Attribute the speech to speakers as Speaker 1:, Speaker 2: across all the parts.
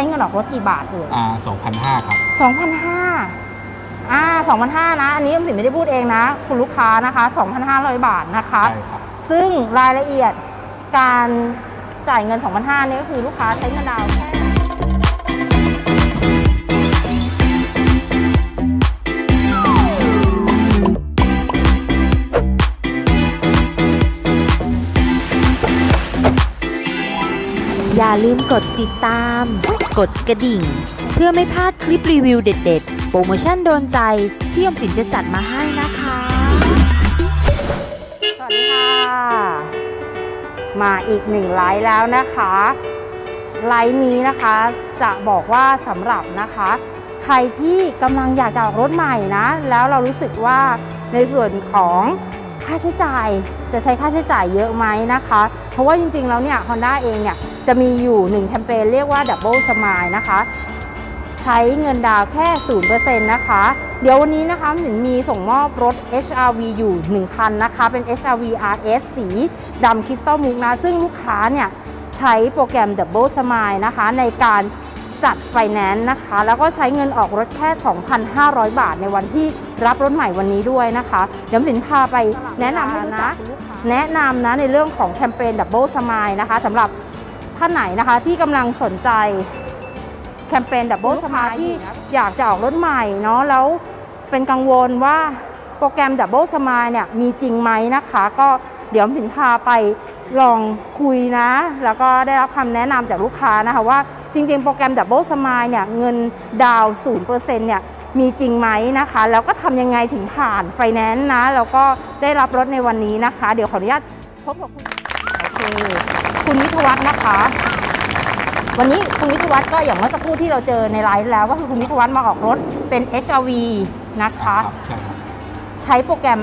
Speaker 1: ช้เงินออกรถกี่บาทเอ่ย
Speaker 2: อ่า2,500ครับ
Speaker 1: 2,500อ่า2,500นะ อันนี้ออมสินไม่ได้พูดเองนะ คุณลูกค้านะคะ2,500บาทนะคะ
Speaker 2: ใช่ครับ
Speaker 1: ซึ่งรายละเอียดการจ่ายเงิน 2,500นี่ก็คือลูกค้าใช้เงินดาวน์แค่
Speaker 3: อย่าลืมกดติดตาม กดกระดิ่ง เพื่อไม่พลาดคลิปรีวิวเด็ด ๆ โปรโมชั่นโดนใจที่อมสินจะจัดมาให้นะคะ
Speaker 1: สวัสดีค่ะ มาอีกหนึ่งไลฟ์แล้วนะคะ ไลฟ์นี้นะคะจะบอกว่าสำหรับนะคะ ใครที่กำลังอยากจะออกรถใหม่นะ แล้วเรารู้สึกว่าในส่วนของค่าใช้จ่ายจะใช้ค่าใช้จ่ายเยอะไหมนะคะ เพราะว่าจริงๆแล้วเนี่ย Honda เองเนี่ย จะมีอยู่ 1 แคมเปญเรียกว่า Double Smile นะคะ ใช้เงินดาวน์แค่ 0%นะคะ เดี๋ยววันนี้นะคะหนิงมีส่งมอบรถ HRV อยู่ 1 คันนะคะ เป็น HRV RS สีดำคริสตัลมุกนะ ซึ่งลูกค้าเนี่ยใช้โปรแกรม Double Smile นะคะ ในการจัดไฟแนนซ์นะคะ แล้วก็ใช้เงินออกรถแค่ 2,500 บาทในวันที่รับรถใหม่วันนี้ด้วยนะคะเดี๋ยวสินพาไปแนะนำให้รู้จักแนะนำนะในเรื่องของแคมเปญ Double Smile นะคะสำหรับ ท่านไหนนะคะ ที่กำลังสนใจแคมเปญ Double Smile ที่อยากจะออกรถใหม่เนาะแล้วเป็นกังวลว่าโปรแกรม Double Smile เนี่ยมีจริงไหมนะคะ ก็เดี๋ยวสินพาไปลองคุยนะ แล้วก็ได้รับคำแนะนำจากลูกค้านะคะว่าจริง ๆ โปรแกรม Double Smile เนี่ยเงินดาวน์0%เนี่ยมีจริงไหมนะคะ แล้วก็ทำยังไงถึงผ่านไฟแนนซ์นะ แล้วก็ได้รับรถในวันนี้นะคะ เดี๋ยวขออนุญาตพบกับคุณโอเค คุณวิทยวัฒน์นะคะ วันนี้คุณวิทยวัฒน์ก็อย่างเมื่อสักครู่ที่เราเจอในไลฟ์แล้ว ก็คือคุณวิทยวัฒน์มาออกรถเป็น HRV นะคะ
Speaker 2: ใช่ครับ
Speaker 1: ใช้โปรแกรม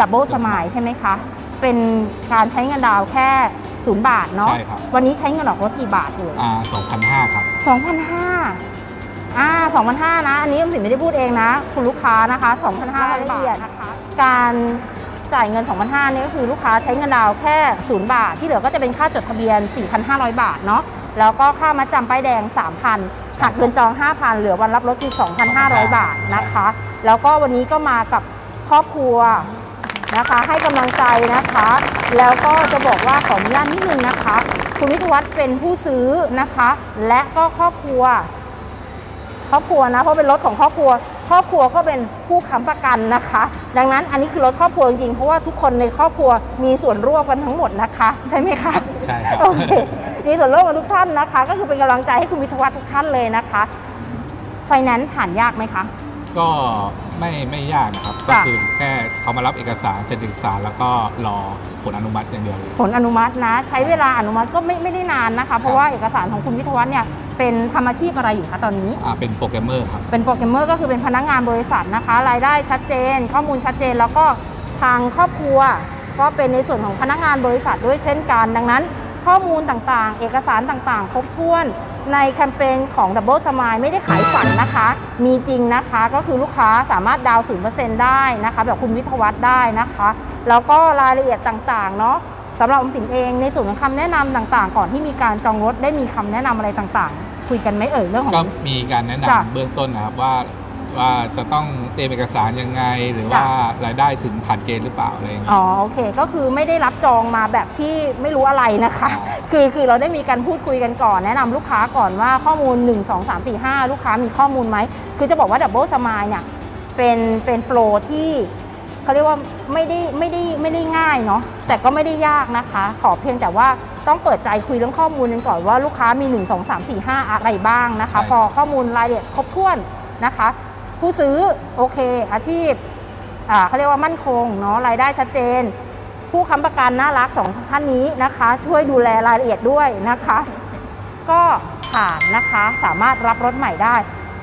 Speaker 1: Double Smile ใช่ไหมคะ เป็นการใช้เงินดาวน์แค่0บาทเนาะ
Speaker 2: ใช่ครับ
Speaker 1: วันนี้ใช้เงินออกรถกี่บาทเอ่ย
Speaker 2: อ่า2,500ครับ
Speaker 1: 2,500อ่า2,500นะ อันนี้ออมสินไม่ได้พูดเองนะ คุณลูกค้านะคะ2,500บาทนะคะ การ จ่ายเงิน 2,500นี่ก็คือลูกค้าใช้เงินดาวน์แค่ 0 บาท ที่เหลือก็จะเป็นค่าจดทะเบียน 4,500 บาทเนาะแล้วก็ค่ามัดจำป้ายแดง 3,000หักเงินจอง 5,000 เหลือวันรับรถคือ 2,500 บาทนะคะ แล้วก็วันนี้ก็มากับครอบครัวนะคะให้กำลังใจนะคะ แล้วก็จะบอกว่าขออนุญาตนิดนึงนะคะ คุณวิทยวัฒน์เป็นผู้ซื้อนะคะ และก็ครอบครัว ครอบครัวนะเพราะเป็นรถของครอบครัวค รอบครัวก็เป็นผู้ค้ำประกันนะคะ ดังนั้นอันนี้คือรถครอบครัวจริงๆเพราะว่าทุกคนในครอบครัวมีส่วนร่วมกันทั้งหมดนะคะ ใช่ไหมคะ
Speaker 2: ใช่ครับ
Speaker 1: โอเคมีส่วนร่วมกันทุกท่านนะคะ ก็คือเป็นกำลังใจให้คุณวิทยวัฒน์ทุกท่านเลยนะคะไฟแนนซ์ผ่านยากไหมคะ
Speaker 2: ก็ไม่ไม่ยากนะครับ ก็
Speaker 1: จ้ะ
Speaker 2: คือแค่เขามารับเอกสารเซ็นเอกสารแล้วก็รอผลอนุมัติอย่างเดียวเลย
Speaker 1: ผลอนุมัตินะ ใช้เวลาอนุมัติก็ไม่ไม่ได้นานนะคะ เพราะว่าเอกสารของคุณวิทยวัฒน์เนี่ย เป็นทำอาชีพอะไรอยู่คะตอนนี้
Speaker 2: อ่าเป็นโปรแกรมเมอร์ครับ
Speaker 1: เป็นโปรแกรมเมอร์ก็คือเป็นพนักงานบริษัทนะคะ รายได้ชัดเจน ข้อมูลชัดเจน แล้วก็ทางครอบครัว ก็เป็นในส่วนของพนักงานบริษัทด้วยเช่นกัน ดังนั้น ข้อมูลต่างๆ เอกสารต่างๆ ครบถ้วนในแคมเปญของ Double Smile ไม่ได้ขายฝันนะคะ มีจริงนะคะ ก็คือลูกค้าสามารถดาวน์0%ได้นะคะ แบบคุณวิทยวัฒน์ได้นะคะ แล้วก็รายละเอียดต่างๆ เนาะ สำหรับออมสินเองในส่วนของคำแนะนำต่าง ๆ ก่อนที่มีการจองรถได้มีคำแนะนำอะไรต่างๆ คุยกันไหมเอ่ยเรื่องของ
Speaker 2: ก็มีการแนะ
Speaker 1: จ้ะ
Speaker 2: นำเบื้องต้นนะครับว่าว่าจะต้องเตรียมเอกสารยังไง หรือว่ารายได้ถึงผ่านเกณฑ์หรือเปล่าอะไรอย่างเงี้ย
Speaker 1: อ๋อโอเค ก็คือไม่ได้รับจองมาแบบที่ไม่รู้อะไรนะคะ
Speaker 2: อ๋อ
Speaker 1: คือคือเราได้มีการพูดคุยกันก่อน แนะนำลูกค้าก่อนว่าข้อมูล 1 2 3 4 5 ลูกค้ามีข้อมูลไหม คือจะบอกว่า Double Smile เนี่ยเป็นเป็นโปรที่ เขาเรียกว่าไม่ได้ไม่ได้ไม่ได้ง่ายเนาะแต่ก็ไม่ได้ยากนะคะ ขอเพียงแต่ว่าต้องเปิดใจคุยเรื่องข้อมูลกันก่อนว่าลูกค้ามี 1 2 3 4 5 อะไรบ้างนะคะ พอข้อมูลรายละเอียดครบถ้วนนะคะ ผู้ซื้อโอเค อาชีพอ่าเขาเรียกว่ามั่นคงเนาะรายได้ชัดเจน ผู้ค้ำประกันน่ารักสองท่านนี้นะคะ ช่วยดูแลรายละเอียดด้วยนะคะ ก็ผ่านนะคะสามารถรับรถใหม่ได้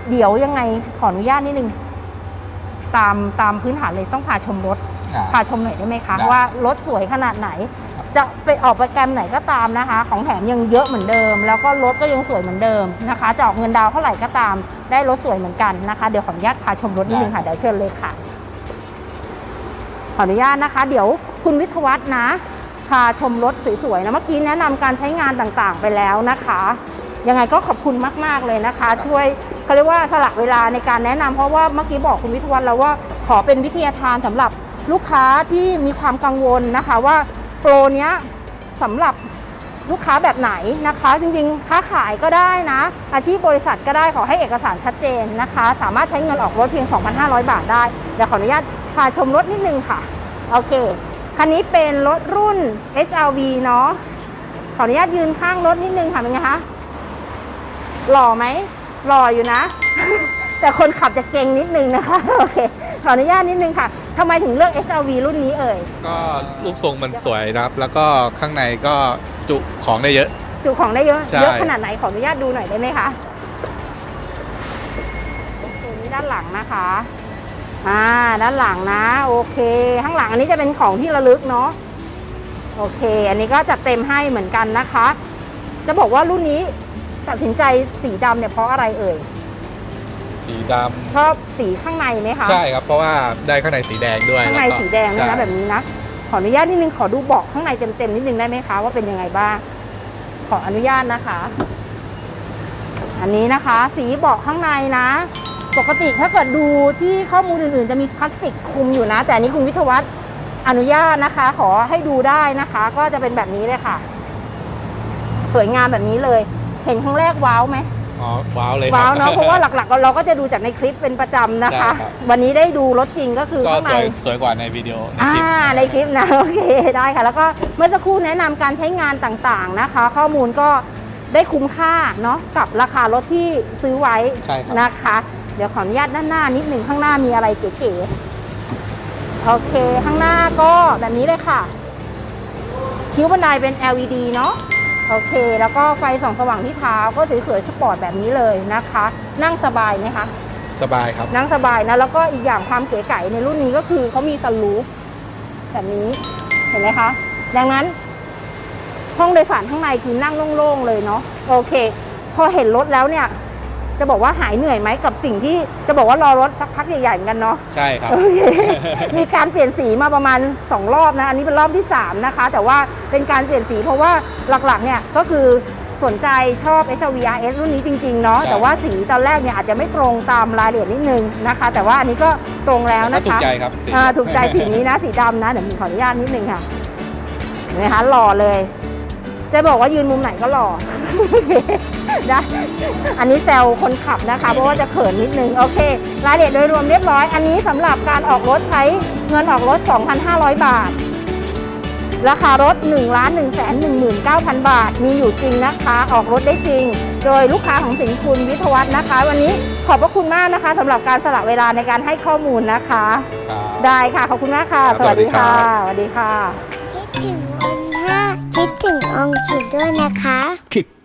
Speaker 1: เดี๋ยวยังไงขออนุญาตนิดนึง ตามตามพื้นฐานเลยต้องพาชมรถ
Speaker 2: อ่า
Speaker 1: พาชมหน่อยได้ไหมคะ
Speaker 2: ได้
Speaker 1: ว่ารถสวยขนาดไหน จะไปออกโปรแกรมไหนก็ตามนะคะ ของแถมยังเยอะเหมือนเดิม แล้วก็รถก็ยังสวยเหมือนเดิมนะคะจะออกเงินดาวน์เท่าไหร่ก็ตามได้รถสวยเหมือนกันนะคะเดี๋ยวขออนุญาตพาชมรถนิดนึงค่ะเดี๋ยวเชิญเลยค่ะ ขออนุญาตนะคะ เดี๋ยวคุณวิทยวัฒน์นะ พาชมรถสวยๆนะเมื่อกี้แนะนำการใช้งานต่างๆไปแล้วนะคะ ยังไงก็ขอบคุณมาก ๆ เลยนะคะ ช่วย เขาเรียกว่าสละเวลาในการแนะนำเพราะว่าเมื่อกี้บอกคุณวิทวัฒน์แล้วว่าขอเป็นวิทยาทานสำหรับลูกค้าที่มีความกังวลนะคะว่าโปรเนี้ยสำหรับลูกค้าแบบไหนนะคะ จริงๆ ค้าขายก็ได้นะ อาชีพบริษัทก็ได้ขอให้เอกสารชัดเจนนะคะ สามารถใช้เงินออกรถเพียง 2,500 บาทได้เดี๋ยวขออนุญาตพาชมรถนิดนึงค่ะโอเคคันนี้เป็นรถรุ่น HRV เนาะขออนุญาตยืนข้างรถนิดนึงค่ะเป็นไงคะหล่อไหม หล่ออยู่นะ แต่คนขับจะเก่งนิดนึงนะคะ โอเค ขออนุญาตนิดนึงค่ะทำไมถึงเลือก HRV รุ่นนี้เอ่ย
Speaker 2: ก็รูปทรงมันสวยนะครับ แล้วก็ข้างในก็จุของได้เยอะ
Speaker 1: จุของได้เยอะ
Speaker 2: ใช่
Speaker 1: เยอะขนาดไหนขออนุญาตดูหน่อยได้ไหมคะตัวนี้ด้านหลังนะคะ อ่า ด้านหลังนะ โอเค ข้างหลังอันนี้จะเป็นของที่ระลึกเนาะ โอเค อันนี้ก็จัดเต็มให้เหมือนกันนะคะ จะบอกว่ารุ่นนี้ ตัดสินใจสีดำเนี่ยเพราะอะไรเอ่ย
Speaker 2: สีด
Speaker 1: ชอบสีข้างในไหมคะำ
Speaker 2: ใช่ครับเพราะว่าได้ข้างในสีแดงด้วย
Speaker 1: ข้างใน
Speaker 2: ล้วก็
Speaker 1: สีแดงด้วยนะ
Speaker 2: ใช่
Speaker 1: แบบนี้นะ ขออนุญาตนิดนึงขอดูเบาะข้างในเต็มๆนิดนึงได้ไหมคะว่าเป็นยังไงบ้าง ขออนุญาตนะคะ อันนี้นะคะ สีเบาะข้างในนะ ปกติถ้าเกิดดูที่ข้อมูลอื่นๆ จะมีพลาสติกคลุมอยู่นะ แต่อันนี้คุณวิทยาวัฒน์อนุญาตนะคะ ขอให้ดูได้นะคะ ก็จะเป็นแบบนี้เลยค่ะ สวยงามแบบนี้เลย เห็นครั้งแรกว้าวไหม
Speaker 2: อ๋อว้าวเลยคบ
Speaker 1: ว้าวเนาะเพราะว่าหลักๆ เราก็จะดูจากในคลิปเป็นประจำนะคะ
Speaker 2: ใช่ครับ
Speaker 1: วันนี้ได้ดูรถจริงก็คือ
Speaker 2: ก็
Speaker 1: ข้าง
Speaker 2: ส
Speaker 1: ใน
Speaker 2: วยสวยกว่าในวิดีโอใน
Speaker 1: อ่า
Speaker 2: คลิป
Speaker 1: ในคลิปนะโอเคได้ค่ะ แล้วก็เมื่อสักครู่แนะนำการใช้งานต่างๆนะคะ ข้อมูลก็ได้คุ้มค่าเนาะกับราคารถที่ซื้อไว้
Speaker 2: ใช่ครับ
Speaker 1: นะคะ เดี๋ยวขออนุญาตด้านหน้านิดหนึ่งข้างหน้ามีอะไรเก๋ๆโอเคข้างหน้าก็แบบนี้เลยค่ะ คิ้วบันไดเป็น LED เนาะ โอเค แล้วก็ไฟส่องสว่างที่เท้าก็สวยๆสปอร์ตแบบนี้เลยนะคะ นั่งสบายไหมคะ
Speaker 2: สบายครับ
Speaker 1: นั่งสบายนะ แล้วก็อีกอย่างความเก๋ไก๋ในรุ่นนี้ก็คือเขามีสลูปแบบนี้ เห็นไหมคะ ดังนั้น ห้องโดยสารข้างในคือนั่งโล่งๆเลยเนาะ โอเค พอเห็นรถแล้วเนี่ย จะบอกว่าหายเหนื่อยไหมกับสิ่งที่จะบอกว่ารอรถสักพักใหญ่ๆเหมือนกันเนาะ
Speaker 2: ใช่ครับ
Speaker 1: โอเคมีการเปลี่ยนสีมาประมาณ 2 รอบนะ อันนี้เป็นรอบที่ 3 นะคะ แต่ว่าเป็นการเปลี่ยนสีเพราะว่าหลักๆเนี่ยก็คือสนใจชอบ HRV RS รุ่นนี้จริงๆเนาะ
Speaker 2: ใช่
Speaker 1: แต่ว่าสีตอนแรกเนี่ยอาจจะไม่ตรงตามรายละเอียดนิดนึงนะคะ แต่ว่าอันนี้ก็ตรงแล้ว
Speaker 2: ก็
Speaker 1: นะ
Speaker 2: ถูก
Speaker 1: คะ
Speaker 2: ใจครับสี
Speaker 1: อ่าถูกใจสีนี้นะ สีดำนะเดี๋ยวมีขออนุญาตนิดนึงค่ะเห็นไหมคะหล่อเลย จะบอกว่ายืนมุมไหนก็หล่อโอเค ได้อันนี้แซวคนขับนะคะ เพราะว่าจะเขินนิดนึง โอเค รายละเอียดโดยรวมเรียบร้อย อันนี้สำหรับการออกรถใช้เงินออกรถ 2,500 บาท ราคารถ1 1 1 9 0 0 0 บาท มีอยู่จริงนะคะ ออกรถได้จริง โดยลูกค้าของสิงห์คุณวิทยวัฒน์นะคะ วันนี้ขอบพระคุณมากนะคะสำหรับการสละเวลาในการให้ข้อมูลนะคะ
Speaker 2: ครับ
Speaker 1: ได้ค่ะ ขอบคุณมากค่ะ
Speaker 2: ครับ
Speaker 1: สวัสดีค่ะ
Speaker 2: สวัสดีครับ
Speaker 1: สวัสดีค่ะ
Speaker 4: คิดถึงวันห้าคิดถึงองค์จุดด้วยนะคะ
Speaker 5: Kick